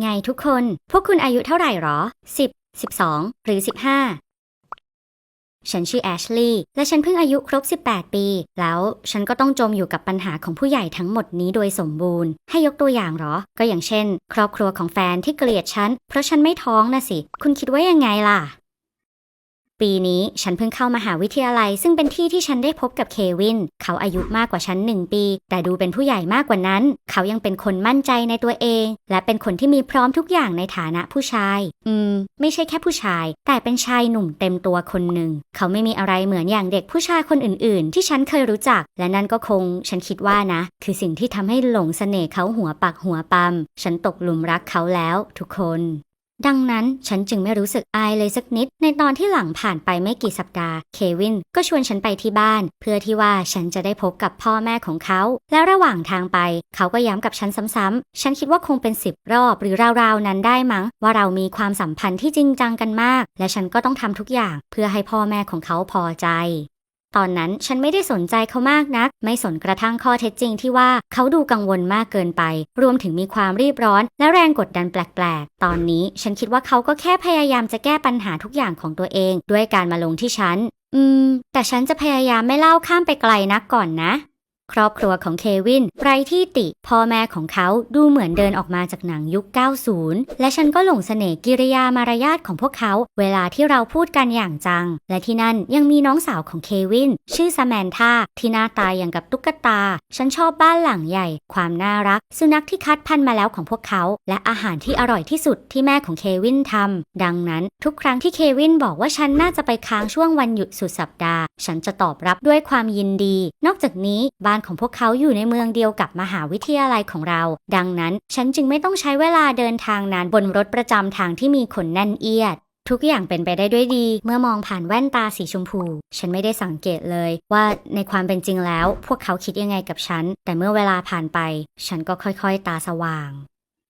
ไงทุกคน พวกคุณอายุเท่าไหร่หรอ 10 12 หรือ 15 ฉันชื่อแอชลีย์และฉันเพิ่งอายุครบ 18 ปี แล้วฉันก็ต้องจมอยู่กับปัญหาของผู้ใหญ่ทั้งหมดนี้โดยสมบูรณ์ ให้ยกตัวอย่างหรอ ก็อย่างเช่น ครอบครัวของแฟนที่เกลียดฉัน เพราะฉันไม่ท้องนะสิ คุณคิดว่ายังไงล่ะ ปีนี้ฉันเพิ่งเข้ามาหาวิทยาลัย ซึ่งเป็นที่ที่ฉันได้พบกับเควิน เขาอายุมากกว่าฉันหนึ่งปี แต่ดูเป็นผู้ใหญ่มากกว่านั้น เขายังเป็นคนมั่นใจในตัวเอง และเป็นคนที่มีพร้อมทุกอย่างในฐานะผู้ชาย อืม ไม่ใช่แค่ผู้ชาย แต่เป็นชายหนุ่มเต็มตัวคนหนึ่ง เขาไม่มีอะไรเหมือนอย่างเด็กผู้ชายคนอื่น ๆ ที่ฉันเคยรู้จัก และนั่นก็คง ฉันคิดว่านะ คือสิ่งที่ทำให้หลงเสน่ห์เขาหัวปักหัวปั๊มฉันตกหลุมรักเขาแล้ว ทุกคน ดังนั้นฉันจึงไม่รู้สึกอายเลยสักนิด ในตอนที่หลังผ่านไปไม่กี่สัปดาห์ เควินก็ชวนฉันไปที่บ้าน เพื่อที่ว่าฉันจะได้พบกับพ่อแม่ของเขา และระหว่างทางไป เขาก็ย้ำกับฉันซ้ำๆ ฉันคิดว่าคงเป็นสิบรอบหรือราวๆนั้นได้มั้ง ว่าเรามีความสัมพันธ์ที่จริงจังกันมาก และฉันก็ต้องทำทุกอย่าง เพื่อให้พ่อแม่ของเขาพอใจ ตอนนั้นฉันไม่ได้สนใจเขามากนัก ไม่สนกระทั่งข้อเท็จจริงที่ว่าเขาดูกังวลมากเกินไป รวมถึงมีความรีบร้อน และแรงกดดันแปลกๆ ตอนนี้ฉันคิดว่าเขาก็แค่พยายามจะแก้ปัญหาทุกอย่างของตัวเอง ด้วยการมาลงที่ฉัน อืม แต่ฉันจะพยายามไม่เล่าข้ามไปไกลนักก่อนนะ ครอบครัวของเควินไรที่ติ พ่อแม่ของเขาดูเหมือนเดินออกมาจากหนังยุค 90 และฉันก็หลงเสน่ห์กิริยามารยาทของพวกเขา เวลาที่เราพูดกันอย่างจัง และที่นั่นยังมีน้องสาวของเควิน ชื่อสแมนธาที่หน้าตาอย่างกับตุ๊กตา ฉันชอบบ้านหลังใหญ่ ความน่ารัก สุนัขที่คัดพันธุ์มาแล้วของพวกเขา และอาหารที่อร่อยที่สุดที่แม่ของเควินทำดังนั้นทุกครั้งที่เควินบอกว่าฉันน่าจะไปค้างช่วงวันหยุดสุดสัปดาห์ ฉันจะตอบรับด้วยความยินดี นอกจากนี้บ้านของพวกเขาอยู่ในเมืองเดียวกับมหาวิทยาลัยของเรา ดังนั้นฉันจึงไม่ต้องใช้เวลาเดินทางนานบนรถประจำทางที่มีคนแน่นเอียด ทุกอย่างเป็นไปได้ด้วยดี เมื่อมองผ่านแว่นตาสีชมพู ฉันไม่ได้สังเกตเลยว่าในความเป็นจริงแล้ว พวกเขาคิดยังไงกับฉัน แต่เมื่อเวลาผ่านไป ฉันก็ค่อยๆ ตาสว่าง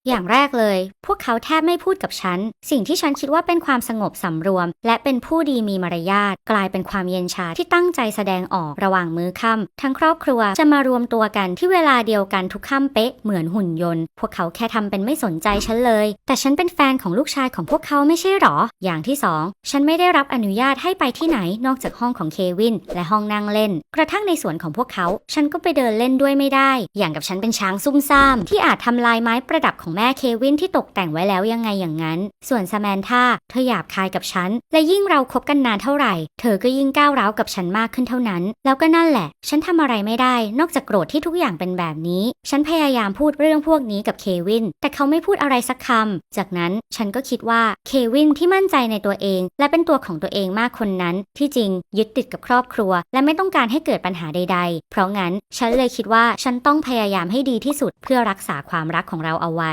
อย่างแรกเลย พวกเขาแทบไม่พูดกับฉัน สิ่งที่ฉันคิดว่าเป็นความสงบสำรวม และเป็นผู้ดีมีมารยาทกลายเป็นความเย็นชาที่ตั้งใจแสดงออกระหว่างมื้อค่ำทั้งครอบครัวจะมารวมตัวกันที่เวลาเดียวกันทุกค่ำเป๊ะเหมือนหุ่นยนต์ พวกเขาแค่ทำเป็นไม่สนใจฉันเลย แต่ฉันเป็นแฟนของลูกชายของพวกเขาไม่ใช่หรอ อย่างที่สองฉันไม่ได้รับอนุญาตให้ไปที่ไหนนอกจากห้องของเควินและห้องนั่งเล่น กระทั่งในสวนของพวกเขา ฉันก็ไปเดินเล่นด้วยไม่ได้ อย่างกับฉันเป็นช้างซุ่มซ่ามที่อาจทำลายไม้ประดับของแม่เควินที่ตกแต่งไว้แล้วยังไงอย่างนั้น ส่วนสแมนธาเธอหยาบคายกับฉัน และยิ่งเราคบกันนานเท่าไหร่ เธอก็ยิ่งก้าวร้าวกับฉันมากขึ้นเท่านั้น แล้วก็นั่นแหละ ฉันทำอะไรไม่ได้ นอกจากโกรธที่ทุกอย่างเป็นแบบนี้ ฉันพยายามพูดเรื่องพวกนี้กับเควิน แต่เขาไม่พูดอะไรสักคำจากนั้นฉันก็คิดว่าเควินที่มั่นใจในตัวเอง และเป็นตัวของตัวเองมากคนนั้น ที่จริง ยึดติดกับครอบครัว และไม่ต้องการให้เกิดปัญหาใด ๆ เพราะงั้นฉันเลยคิดว่าฉันต้องพยายามให้ดีที่สุดเพื่อรักษาความรักของเราเอาไว้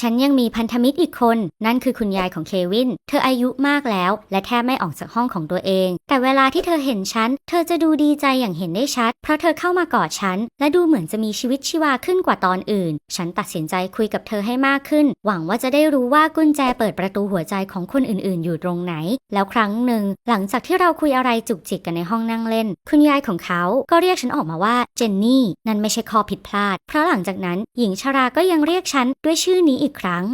ฉันยังมีพันธมิตรอีกคน นั่นคือคุณยายของเควิน เธออายุมากแล้ว และแทบไม่ออกจากห้องของตัวเอง แต่เวลาที่เธอเห็นฉัน เธอจะดูดีใจอย่างเห็นได้ชัด เพราะเธอเข้ามากอดฉัน และดูเหมือนจะมีชีวิตชีวาขึ้นกว่าตอนอื่น ฉันตัดสินใจคุยกับเธอให้มากขึ้น หวังว่าจะได้รู้ว่ากุญแจเปิดประตูหัวใจของคนอื่นๆ อยู่ตรงไหน แล้วครั้งหนึ่ง หลังจากที่เราคุยอะไรจุกจิกกันในห้องนั่งเล่น คุณยายของเขาก็เรียกฉันออกมาว่าเจนนี่ นั่นไม่ใช่ข้อผิดพลาด เพราะหลังจากนั้น หญิงชราก็ยังเรียกฉันด้วยชื่อนี้อีกครั้ง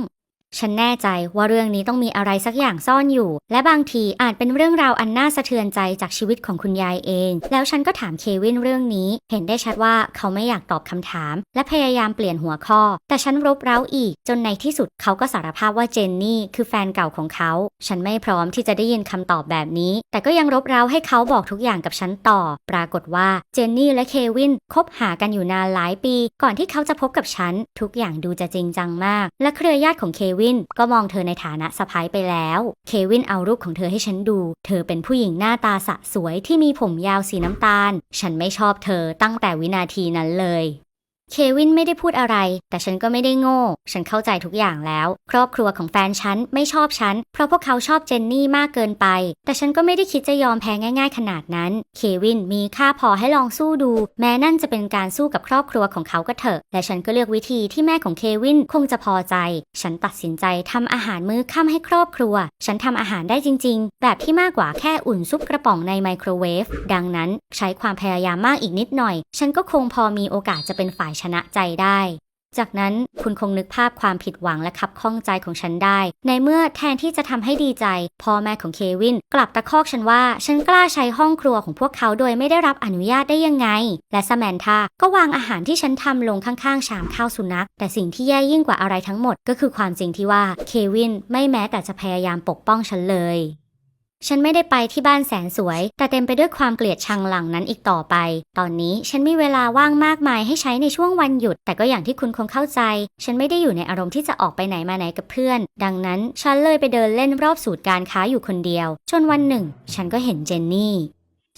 ฉันแน่ใจว่าเรื่องนี้ต้องมีอะไรสักอย่างซ่อนอยู่ และบางทีอาจเป็นเรื่องราวอันน่าสะเทือนใจจากชีวิตของคุณยายเอง แล้วฉันก็ถามเควินเรื่องนี้ เห็นได้ชัดว่าเขาไม่อยากตอบคำถาม และพยายามเปลี่ยนหัวข้อ แต่ฉันรบเร้าอีก จนในที่สุดเขาก็สารภาพว่าเจนนี่คือแฟนเก่าของเขา ฉันไม่พร้อมที่จะได้ยินคำตอบแบบนี้ แต่ก็ยังรบเร้าให้เขาบอกทุกอย่างกับฉันต่อ ปรากฏว่าเจนนี่และเควินคบหากันอยู่นานหลายปี ก่อนที่เขาจะพบกับฉัน ทุกอย่างดูจะจริงจังมาก และเครือญาติของเควินวินก็มองเธอในฐานะสะพ้ายไปแล้ว เควินเอารูปของเธอให้ฉันดู เธอเป็นผู้หญิงหน้าตาสะสวยที่มีผมยาวสีน้ำตาล ฉันไม่ชอบเธอตั้งแต่วินาทีนั้นเลย เควินไม่ได้พูดอะไร แต่ฉันก็ไม่ได้โง่ ฉันเข้าใจทุกอย่างแล้ว ครอบครัวของแฟนฉันไม่ชอบฉัน เพราะพวกเขาชอบเจนนี่มากเกินไป แต่ฉันก็ไม่ได้คิดจะยอมแพ้ง่ายๆ ขนาดนั้น เควินมีค่าพอให้ลองสู้ดู แม้นั่นจะเป็นการสู้กับครอบครัวของเขาก็เถอะ และฉันก็เลือกวิธีที่แม่ของเควินคงจะพอใจ ฉันตัดสินใจทำอาหารมื้อค่ำให้ครอบครัว ฉันทำอาหารได้จริง ๆ แบบที่มากกว่าแค่อุ่นซุปกระป๋องในไมโครเวฟ ดังนั้นใช้ความพยายามมากอีกนิดหน่อย ฉันก็คงพอมีโอกาสจะเป็นฝ่ายชนะใจได้ จากนั้นคุณคงนึกภาพความผิดหวังและขับข้องใจของฉันได้ ในเมื่อแทนที่จะทำให้ดีใจ พ่อแม่ของเควินกลับตะคอกฉันว่า ฉันกล้าใช้ห้องครัวของพวกเขาโดยไม่ได้รับอนุญาตได้ยังไง และสแมนธาก็วางอาหารที่ฉันทำลงข้างๆ ชามข้าวสุนัข แต่สิ่งที่แย่ยิ่งกว่าอะไรทั้งหมด ก็คือความจริงที่ว่าเควินไม่แม้แต่จะพยายามปกป้องฉันเลย ฉันไม่ได้ไปที่บ้านแสนสวย แต่เต็มไปด้วยความเกลียดชังหลังนั้นอีกต่อไป ตอนนี้ฉันมีเวลาว่างมากมายให้ใช้ในช่วงวันหยุด แต่ก็อย่างที่คุณคงเข้าใจ ฉันไม่ได้อยู่ในอารมณ์ที่จะออกไปไหนมาไหนกับเพื่อน ดังนั้นฉันเลยไปเดินเล่นรอบสูตรการค้าอยู่คนเดียว จนวันหนึ่ง ฉันก็เห็นเจนนี่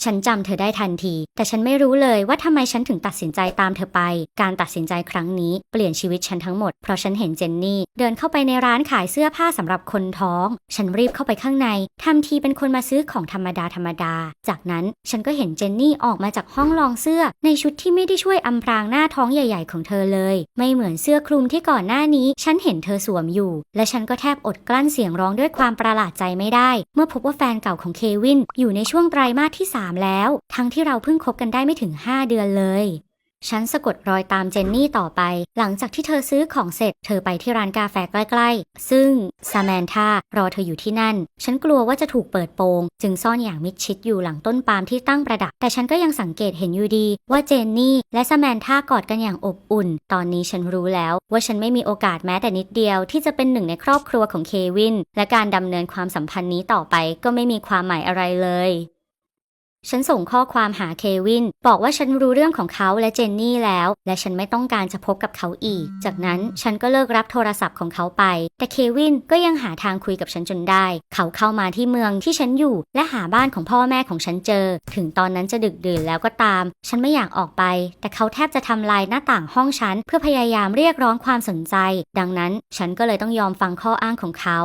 ฉันจำเธอได้ทันที แต่ฉันไม่รู้เลยว่าทำไมฉันถึงตัดสินใจตามเธอไป การตัดสินใจครั้งนี้เปลี่ยนชีวิตฉันทั้งหมด เพราะฉันเห็นเจนนี่ เดินเข้าไปในร้านขายเสื้อผ้าสำหรับคนท้อง ฉันรีบเข้าไปข้างในทำทีเป็นคนมาซื้อของธรรมดาธรรมดา จากนั้นฉันก็เห็นเจนนี่ออกมาจากห้องลองเสื้อ ในชุดที่ไม่ได้ช่วยอำพรางหน้าท้องใหญ่ๆ ของเธอเลย ไม่เหมือนเสื้อคลุมที่ก่อนหน้านี้ ฉันเห็นเธอสวมอยู่ และฉันก็แทบอดกลั้นเสียงร้องด้วยความประหลาดใจไม่ได้ เมื่อพบว่าแฟนเก่าของเควินอยู่ในช่วงไตรมาสที่3แล้ว ทั้งที่เราเพิ่งคบกันได้ไม่ถึง 5 เดือนเลย ฉันสะกดรอยตามเจนนี่ต่อไป หลังจากที่เธอซื้อของเสร็จ เธอไปที่ร้านกาแฟใกล้ๆ ซึ่งซาแมนธารอเธออยู่ที่นั่น ฉันกลัวว่าจะถูกเปิดโปง จึงซ่อนอย่างมิดชิดอยู่หลังต้นปาล์มที่ตั้งประดับ แต่ฉันก็ยังสังเกตเห็นอยู่ดี ว่าเจนนี่และซาแมนธากอดกันอย่างอบอุ่น ตอนนี้ฉันรู้แล้ว ว่าฉันไม่มีโอกาสแม้แต่นิดเดียว ที่จะเป็นหนึ่งในครอบครัวของเควิน และการดำเนินความสัมพันธ์นี้ต่อไปก็ไม่มีความหมายอะไรเลย ฉันส่งข้อความหาเควิน บอกว่าฉันรู้เรื่องของเขาและเจนนี่แล้ว และฉันไม่ต้องการจะพบกับเขาอีก จากนั้นฉันก็เลิกรับโทรศัพท์ของเขาไป แต่เควินก็ยังหาทางคุยกับฉันจนได้ เขาเข้ามาที่เมืองที่ฉันอยู่ และหาบ้านของพ่อแม่ของฉันเจอ ถึงตอนนั้นจะดึกดื่นแล้วก็ตาม ฉันไม่อยากออกไป แต่เขาแทบจะทำลายหน้าต่างห้องฉัน เพื่อพยายามเรียกร้องความสนใจ ดังนั้นฉันก็เลยต้องยอมฟังข้ออ้างของเขา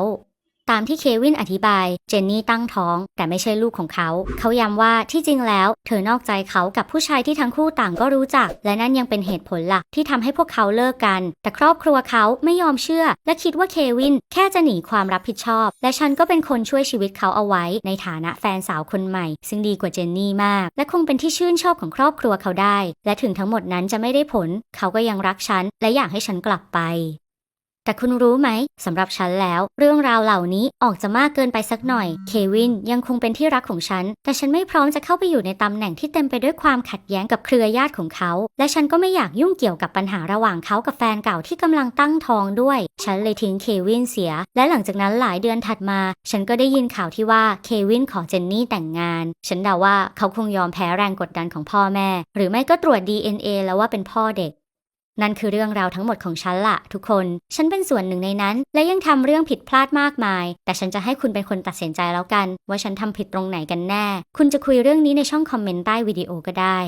ตามที่เควินอธิบาย เจนนี่ตั้งท้อง แต่ไม่ใช่ลูกของเขา เขาย้ำว่าที่จริงแล้ว เธอนอกใจเขากับผู้ชายที่ทั้งคู่ต่างก็รู้จัก และนั่นยังเป็นเหตุผลหลักที่ทำให้พวกเขาเลิกกัน แต่ครอบครัวเขาไม่ยอมเชื่อ และคิดว่าเควินแค่จะหนีความรับผิดชอบ และฉันก็เป็นคนช่วยชีวิตเขาเอาไว้ ในฐานะแฟนสาวคนใหม่ ซึ่งดีกว่าเจนนี่มาก และคงเป็นที่ชื่นชอบของครอบครัวเขาได้ และถึงทั้งหมดนั้นจะไม่ได้ผล เขาก็ยังรักฉันและอยากให้ฉันกลับไป แต่คุณรู้ไหมสำหรับฉันแล้ว เรื่องราวเหล่านี้ออกจะมากเกินไปสักหน่อย เควินยังคงเป็นที่รักของฉัน แต่ฉันไม่พร้อมจะเข้าไปอยู่ในตำแหน่งที่เต็มไปด้วยความขัดแย้งกับเครือญาติของเขา และฉันก็ไม่อยากยุ่งเกี่ยวกับปัญหาระหว่างเขากับแฟนเก่าที่กำลังตั้งท้องด้วย ฉันเลยทิ้งเควินเสีย และหลังจากนั้นหลายเดือนถัดมา ฉันก็ได้ยินข่าวที่ว่าเควินขอเจนนี่แต่งงาน ฉันเดาว่าเขาคงยอมแพ้แรงกดดันของพ่อแม่ หรือไม่ก็ตรวจ DNA แล้วว่าเป็นพ่อเด็ก นั่นคือเรื่องราวทั้งหมดของฉันละทุกคน ฉันเป็นส่วนหนึ่งในนั้น และยังทำเรื่องผิดพลาดมากมาย แต่ฉันจะให้คุณเป็นคนตัดสินใจแล้วกัน ว่าฉันทำผิดตรงไหนกันแน่ คุณจะคุยเรื่องนี้ในช่องคอมเมนต์ใต้วิดีโอก็ได้